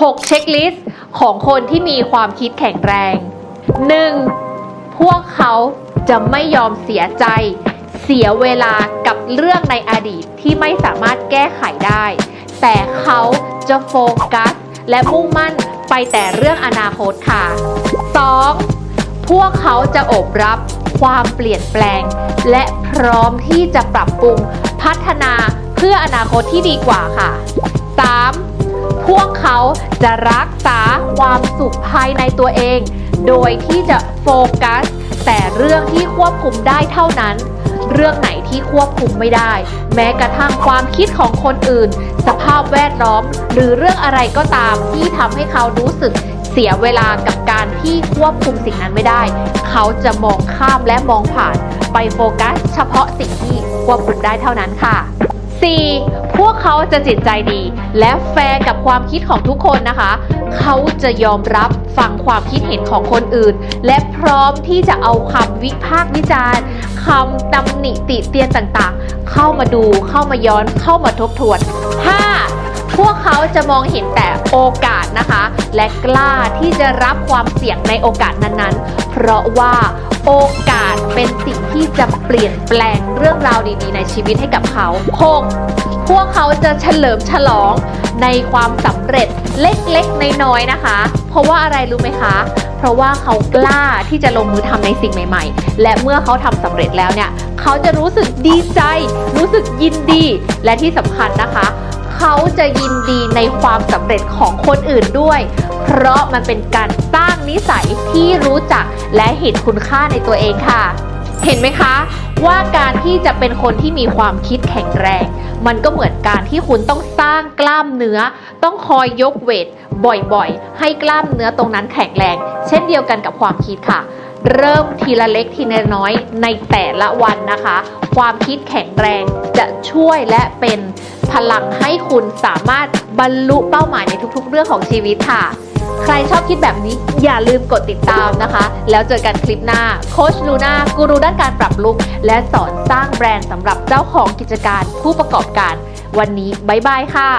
6 เช็คลิสต์ของคนที่มีความคิดแข็งแรง 1. พวกเขาจะไม่ยอมเสียใจ เสียเวลากับเรื่องในอดีตที่ไม่สามารถแก้ไขได้ แต่เขาจะโฟกัส และมุ่งมั่นไปแต่เรื่องอนาคตค่ะ 2. พวกเขาจะโอบรับความเปลี่ยนแปลง และพร้อมที่จะปรับปรุงพัฒนาเพื่ออนาคตที่ดีกว่าค่ะ 3. พวกเขาจะรักษาความสุขภายในตัวเอง โดยที่จะโฟกัส แต่เรื่องที่ควบคุมได้เท่านั้น เรื่องไหนที่ควบคุมไม่ได้ แม้กระทั่งความคิดของคนอื่น สภาพแวดล้อม หรือเรื่องอะไรก็ตามที่ทำให้เขารู้สึกเสียเวลากับการที่ควบคุมสิ่งนั้นไม่ได้ เขาจะมองข้ามและมองผ่าน ไปโฟกัส เฉพาะสิ่งที่ควบคุมได้เท่านั้นค่ะ เขาจะจิตใจดี และแฟร์กับความคิดของทุกคนนะคะ เขาจะยอมรับฟังความคิดเห็นของคนอื่น และพร้อมที่จะเอาคำวิพากษ์วิจารณ์คำตำหนิติเตียนต่างๆ เข้ามาดูเข้ามาย้อนเข้ามาทบทวน 5. พวกเขาจะมองเห็นแต่โอกาสนะคะ และกล้าที่จะรับความเสี่ยงในโอกาสนั้นๆ เพราะว่าโอกาสเป็นสิ่งที่จะเปลี่ยนแปลงเรื่องราวดีๆ ในชีวิตให้กับเขา 6. พวกเขาจะเฉลิมฉลองในความสำเร็จเล็กๆ น้อยๆ นะคะ เพราะว่าอะไรรู้ไหมคะ เพราะว่าเขากล้าที่จะลงมือทำในสิ่งใหม่ ๆ และเมื่อเขาทำสำเร็จแล้วเนี่ย เขาจะรู้สึกดีใจ รู้สึกยินดี และที่สำคัญนะคะ เขาจะยินดีในความสำเร็จของคนอื่นด้วย เพราะมันเป็นการสร้างนิสัยที่รู้จักและเห็นคุณค่าในตัวเองค่ะ เห็นไหมคะ ว่าการที่จะเป็นคนที่มีความคิดแข็งแรง มันก็เหมือนการที่คุณต้องสร้างกล้ามเนื้อ ต้องคอยยกเวทบ่อยๆ ให้กล้ามเนื้อตรงนั้นแข็งแรง เช่นเดียวกันกับความคิดค่ะ เริ่มทีละเล็กทีละน้อยในแต่ละวันนะคะ ความคิดแข็งแรงจะช่วยและเป็นพลังให้คุณสามารถบรรลุเป้าหมายในทุกๆ เรื่องของชีวิตค่ะ ใครชอบคิดแบบนี้อย่าลืมกดติดตามนะคะ แล้วเจอกันคลิปหน้า โคชลูน่ากูรูด้านการปรับลุก และสอนสร้างแบรนด์สำหรับเจ้าของกิจการผู้ประกอบการ วันนี้บ๊ายบายค่ะ